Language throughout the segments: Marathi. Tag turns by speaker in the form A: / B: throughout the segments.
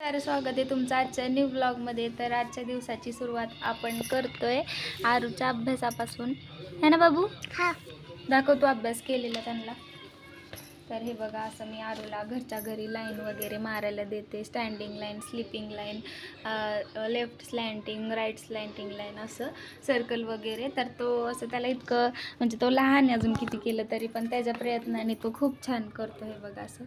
A: तर स्वागत आहे तुमचं आजच्या न्यू ब्लॉगमध्ये तर आजच्या दिवसाची सुरुवात आपण करतोय आरूच्या अभ्यासापासून. है ना बाबू?
B: हा.
A: दाखव तू अभ्यास केलेला त्यांना. तर हे बघा असं मी आरूला घरच्या घरी लाईन वगैरे मारायला देते. Standing line sleeping line left slanting right slanting line असं सर्कल वगैरे. तर तो असं त्याला इतकं म्हणजे तो लहान आहे अजून किती केलं तरी पण त्याच्या प्रयत्नाने तो खूप छान करतो हे बघा असं.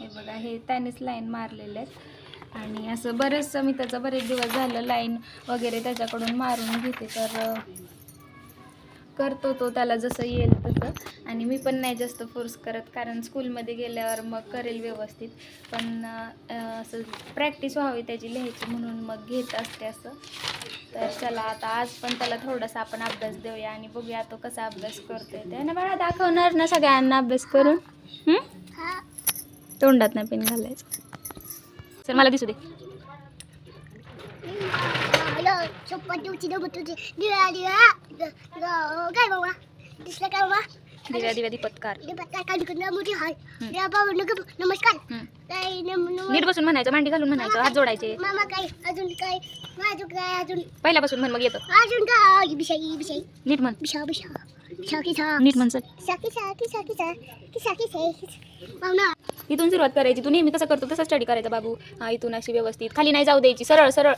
A: हे बघा हे त्यानेच लाईन मारलेले आहेत. आणि असं बरेचसं मी त्याचं बरेच दिवस झालं लाईन वगैरे त्याच्याकडून मारून घेते. तर करतो तो त्याला जसं येईल तसं. आणि मी पण नाही जास्त फोर्स करत कारण स्कूलमध्ये गेल्यावर मग करेल व्यवस्थित. पण असं प्रॅक्टिस व्हावी त्याची लिहायची म्हणून मग घेत असते असं. तर चला आता आज पण त्याला थोडासा आपण अभ्यास देऊया आणि बघूया तो कसा अभ्यास करतोय. ते ना बाळा दाखवणार ना सगळ्यांना अभ्यास करून? तोंडात नाही पेन घालायचं. चल मला दिसू दे.
B: हॅलो चप्पल तुझी नको तुझी दिवा दिवा काय बाबा दिसलं काय बाबा
A: दिव्या दिव्या दीपत्कार
B: दिवा काय काय दुकान मोठी हाय दिवा बाबा नग नमस्कार
A: हं.
B: काय नम- नम-
A: नीट बसून म्हणायचं मांडी घालून म्हणायचं हात जोडायचे
B: मामा काय अजून काय अजून
A: पहिल्यापासून म्हण मग येतं
B: अजून काय विषय विषय
A: नीट म्हण नीट म्हण चल
B: साकी साकी साकी साकी साकी साकी पाहुणा
A: इथून सुरुवात करायची तू नेहमी कसं करतो तसं स्टडी करायचा बाबू हा इथून अशी व्यवस्थित खाली नाही जाऊ द्यायची सरळ सरळ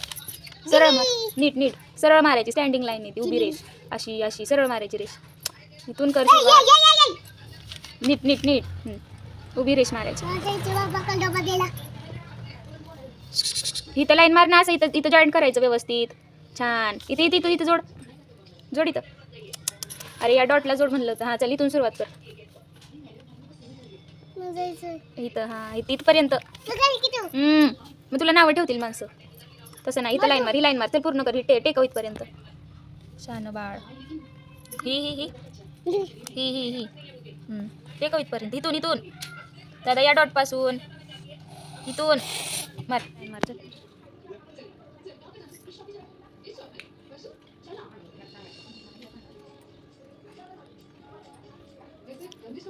A: सरळ मार. नीट नीट. सरळ मारायची स्टँडिंग लाईन ती उभी रेष. अशी अशी सरळ मारायची रेष. इथून कर. नीट नीट नीट. उभी रेष मारायची. इथं लाईन मार ना असं इथं इथं जॉईन करायचं व्यवस्थित. छान. इथे इथे इथं इथं जोड. जोड इथं. अरे या डॉटला जोड म्हणलं होतं. हां चल इथून सुरुवात कर. इथं. हां इथं इथपर्यंत. हम्म. मग तुला नावं ठेवतील माणसं तसं नाही. इथं लाईन मार ही लाईन मार चल पूर्ण कर ही टे टेक इथपर्यंत. शान बाळ ही ही. ही ही ही. ही इथपर्यंत. इथून इथून. दादा या डॉटपासून इथून. मार मार चल.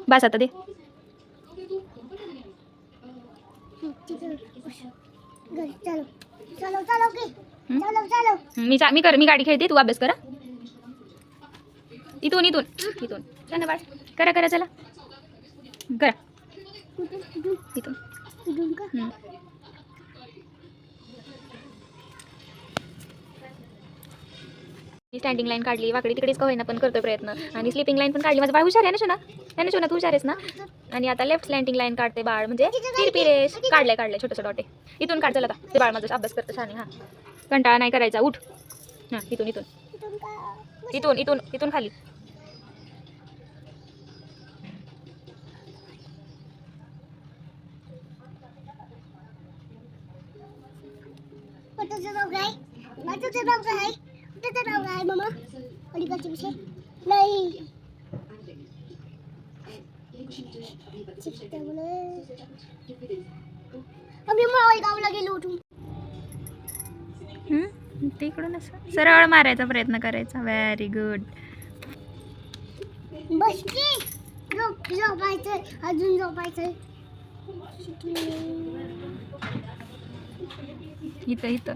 A: बस आता दे.
B: चलो. चलो चलो की.
A: हं?
B: चलो चलो.
A: मी चा मी कर मी गाडी खेळते तू अभ्यास करा. इथून इथून इथून. चला बाळ करा करा चला. करा. इथून?
B: कुठून का?
A: हम्म. मी स्टँडिंग लाईन काढली वाकडी तिकडेच का होईना पण करतोय प्रयत्न. आणि स्लिपिंग लाईन पण काढली. माझं बाळ हुशार आहे ना शोना? ना शोना तू हुशार आहेस ना? आणि आता लेफ्ट स्लँटिंग लाईन काढते बाळ म्हणजे तिरपी रेस काढलंय काढलंय छोटंसं डॉटे इथून काढ चला आता. ते बाळ माझा अभ्यास करतं छान हा. हां कंटाळा नाही करायचा उठ. हां इथून इथून. इथून इथून इथून खाली.
B: कुठचं नाव काय माझं नाव काय नाव काय मामा? अलीकडचे विषय नाही. आम्ही माळगावला गेलो होतो.
A: हम्म, तिकडून असं? सरळ मारायचा प्रयत्न करायचा. व्हेरी गुड
B: बस की. झोप झोपायचं अजून झोपायचं
A: इथं इथं.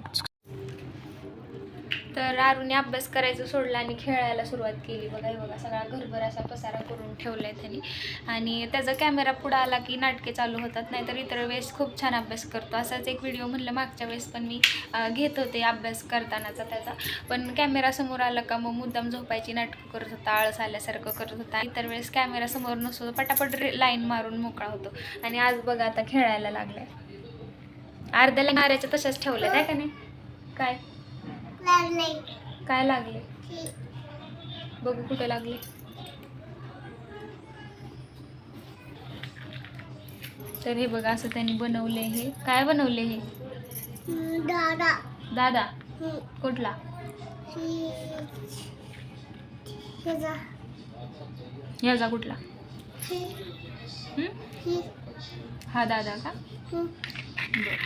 A: तर अरुणी अभ्यास करायचं सोडला आणि खेळायला सुरुवात केली. बघा हे बघा सगळा घरभर असा पसारा करून ठेवला आहे त्यांनी. आणि त्याचा कॅमेरा पुढं आला की नाटके चालू होतात नाहीतर इतर वेळेस खूप छान अभ्यास करतो. असाच एक व्हिडिओ म्हणलं मागच्या वेळेस पण मी घेत होते अभ्यास करतानाचा त्याचा. पण कॅमेरा समोर आला का मग मुद्दाम झोपायची नाटकं करत होता आळस आल्यासारखं करत होता. इतर वेळेस कॅमेरा समोर नसतो पटापट लाईन मारून मोकळा होतो. आणि आज बघा आता खेळायला लागलाय. अर्ध्याला मारायचं तशाच ठेवलं नाही का नाही? काय? काय लागले? बघू कुठे लागले. तर हे बघा असं त्यांनी बनवले हे. काय बनवले हे?
B: दादा.
A: दादा? कुठला? ह्याचा. कुठला? हं? हा. दादा का? बरं.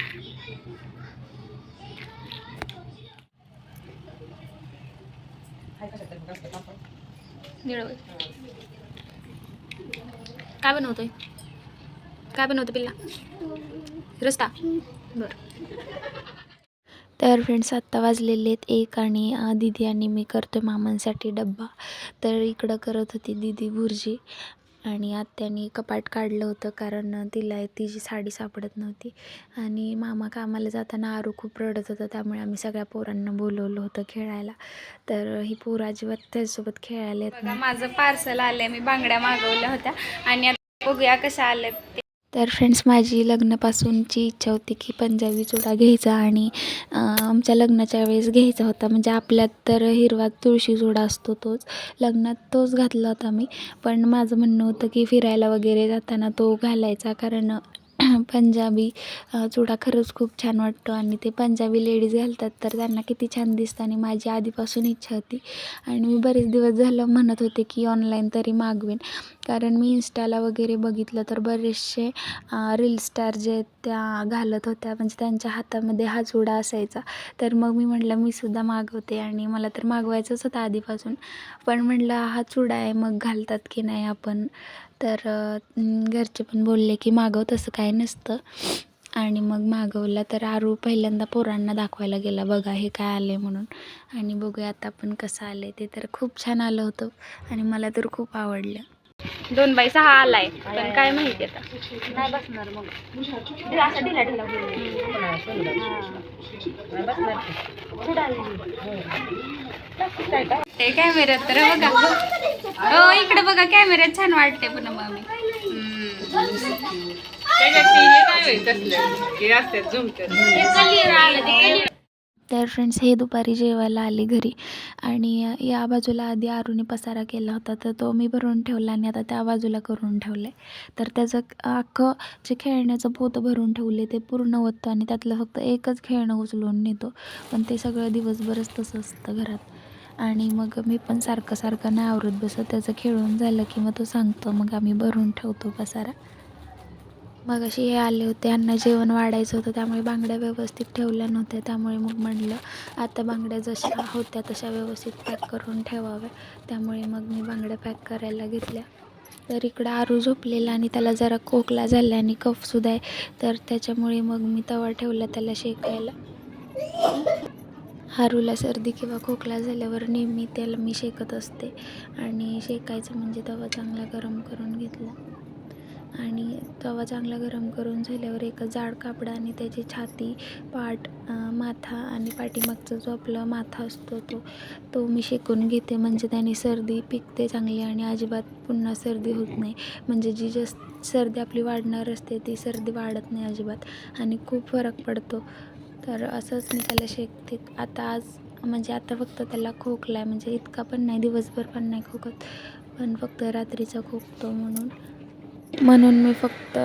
A: निळवळ. काय बनवतोय? काय बनवतो पिल्ला? रस्ता. बरं. तर फ्रेंड्स आत्ता वाजलेले आहेत एक आणि दिदी दीदी आणि मी करतो मामांसाठी डब्बा. तर इकडं करत होती दीदी भुर्जी. आणि आत्याने कपाट काढलं होतं कारण तिला तिची साडी सापडत नव्हती. आणि मामा कामाला जाताना आरू खूप रडत होता त्यामुळे आम्ही सगळ्या पोरांना बोलवलं होतं खेळायला. तर ही पोरं अजिबात त्याच्यासोबत खेळायला येत माझं पार्सल आलं मी बांगड्या मागवल्या होत्या. आणि आता बघूया कशा आल्या ते. तर फ्रेंड्स माझी लग्नापासूनची इच्छा होती की पंजाबी चुडा घ्यायचा आणि आमच्या लग्नाच्या वेळेस घ्यायचा होता. म्हणजे आपल्यात तर हिरवा तुळशी चुडा असतो तोच. लग्नात तोच घातला होता मी. पण माझं म्हणणं होतं की फिरायला वगैरे जाताना तो घालायचा. कारण पंजाबी चुडा खरंच खूप छान वाटतो. आणि ते पंजाबी लेडीज घालतात तर त्यांना किती छान दिसतं. आणि माझी आधीपासून इच्छा होती. आणि मी बरेच दिवस झालं म्हणत होते की ऑनलाईन तरी मागवेन. कारण मी इंस्टाला वगैरे बघितलं तर बरेचसे रील स्टार जे आहेत त्या घालत होत्या. म्हणजे त्यांच्या हातामध्ये हा चुडा असायचा. तर मग मी म्हटलं मी सुद्धा मागवते. आणि मला तर मागवायचंच होतं आधीपासून. पण म्हटलं हा चुडा आहे मग घालतात की नाही आपण? तर घरचे पण बोलले की मागव तसं काय नसतं. आणि मग मागवला तर आरू पहिल्यांदा पोरांना दाखवायला गेला बघा हे काय आलं आहे म्हणून. आणि बघूया आता पण कसं आलं आहे ते तर खूप छान आलं होतं आणि मला तर खूप आवडलं. दोन बाई सहा आलाय पण काय माहिती आता.
B: नाही बसणार मग.
A: असं ढिला ढिला ते कॅमेऱ्यात तर बघा. हो इकडे बघा कॅमेऱ्यात छान वाटते पुन्हा मम्मी तर फ्रेंड्स हे दुपारी जेवायला आले घरी. आणि या बाजूला आधी आरूने पसारा केला होता तर तो मी भरून ठेवला आणि आता त्या बाजूला करून ठेवलं आहे तर त्याचं अख्खं जे खेळण्याचं पोतं भरून ठेवले ते पूर्ण होतं आणि त्यातलं फक्त एकच खेळणं उचलून नेतो. पण ते सगळं दिवसभरच तसं असतं घरात. आणि मग मी पण सारखं सारखं नाही आवरत बसत. त्याचं खेळून झालं की मग तो सांगतो मग आम्ही भरून ठेवतो पसारा. मग अशी हे आले होते. यांना जेवण वाढायचं होतं त्यामुळे बांगड्या व्यवस्थित ठेवल्या नव्हत्या. त्यामुळे मग म्हणलं आता बांगड्या जशा होत्या तशा व्यवस्थित पॅक करून ठेवाव्या. त्यामुळे मग मी बांगड्या पॅक करायला घेतल्या. तर इकडं आरू झोपलेला आणि त्याला जरा खोकला झाला आणि कफसुद्धा आहे. तर त्याच्यामुळे मग मी तवा ठेवला त्याला शेकायला. हारूला सर्दी किंवा खोकला झाल्यावर नेहमी त्याला मी शेकत असते आणि शेकायचं म्हणजे तवा चांगला गरम करून घेतला. आणि तवा चांगला गरम करून झाल्यावर एका जाड कापडाने त्याची छाती पाठ माथा आणि पाठीमागचा जो आपला माथा असतो तो तो मी शेकून घेते. म्हणजे त्याने सर्दी पिकते चांगली आणि अजिबात पुन्हा सर्दी होत नाही. म्हणजे जी जस सर्दी आपली वाढणार असते ती सर्दी वाढत नाही अजिबात आणि खूप फरक पडतो. तर असंच मी त्याला शेकते. आता आज म्हणजे आता फक्त त्याला खोकला आहे. म्हणजे इतका पण नाही दिवसभर पण नाही खोकत. पण फक्त रात्रीचा खोकतो म्हणून. म्हणून मी फक्त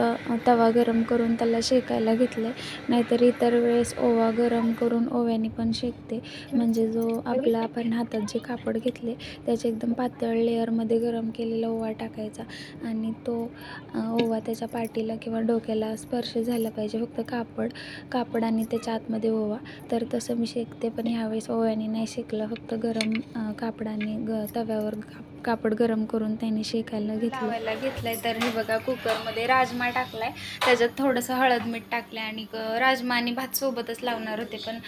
A: तवा गरम करून त्याला शेकायला घेतलं आहे नाहीतर इतर वेळेस ओवा गरम करून ओव्याने पण शेकते. म्हणजे जो आपला आपण हातात जे कापड घेतले त्याचे एकदम पातळ लेअरमध्ये गरम केलेला ओवा टाकायचा. आणि तो ओवा त्याच्या पाठीला किंवा डोक्याला स्पर्श झाला पाहिजे. फक्त कापड कापड आणि त्याच्या आतमध्ये ओवा. तर तसं मी शेकते पण ह्यावेळेस ओव्याने नाही शेकलं. फक्त गरम कापडाने ग तव्यावर काप कापड गरम करून त्याने शेकायला घेतलं. लावायला घेतलंय. तर हे बघा कुकरमध्ये राजमा टाकलाय. त्याच्यात थोडंसं हळद मीठ टाकलं आणि क- राजमा आणि भात सोबतच लावणार होते. पण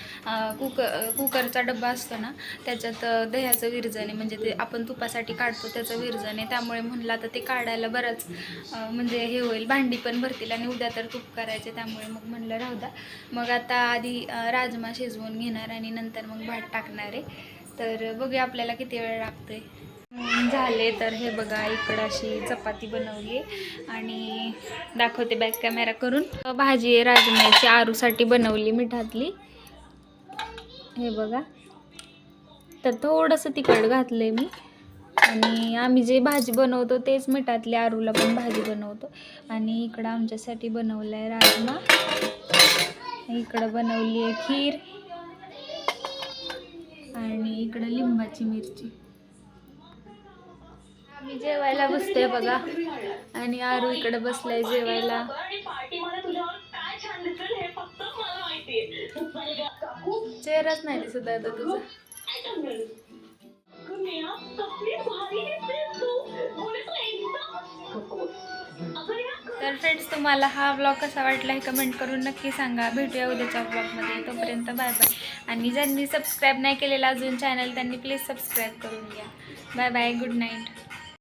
A: कुकर कुकरचा डब्बा असतो ना त्याच्यात दह्याचं विरजण आहे. म्हणजे ते आपण तुपासाठी काढतो त्याचं विरजन आहे. त्यामुळे म्हणलं आता ते काढायला बरंच म्हणजे हे होईल. भांडी पण भरतील आणि उद्या तर तूप करायचे. त्यामुळे मग म्हणलं राहू द्या. मग आता आधी राजमा शिजवून घेणार आणि नंतर मग भात टाकणार आहे. तर बघूया आपल्याला किती वेळ लागतोय. झाले तर हे बघा इकडं अशी चपाती बनवली आणि दाखवते बॅक कॅमेरा करून. भाजी आहे राजम्याची आरूसाठी बनवली मिठातली. हे बघा. तर थोडंसं तिखट घातलंय मी. आणि आम्ही जे भाजी बनवतो तेच मिठातली आरूला पण भाजी बनवतो. आणि इकडं आमच्यासाठी बनवलं आहे राजमा. इकडं बनवली आहे खीर. आणि इकडं लिंबाची मिरची. मी जेवायला बसते बघा. आणि आरू इकडे बसलाय जेवायला. चेहराच नाही दिसत आता तुझा. तर फ्रेंड्स तुम्हाला हा ब्लॉग कसा वाटला हे कमेंट करून नक्की सांगा. भेटूया उद्याच्या ब्लॉगमध्ये तोपर्यंत बाय बाय आणि ज्यांनी सबस्क्राईब नाही केलेला अजून चॅनल त्यांनी प्लीज सबस्क्राईब करून घ्या. Bye bye good night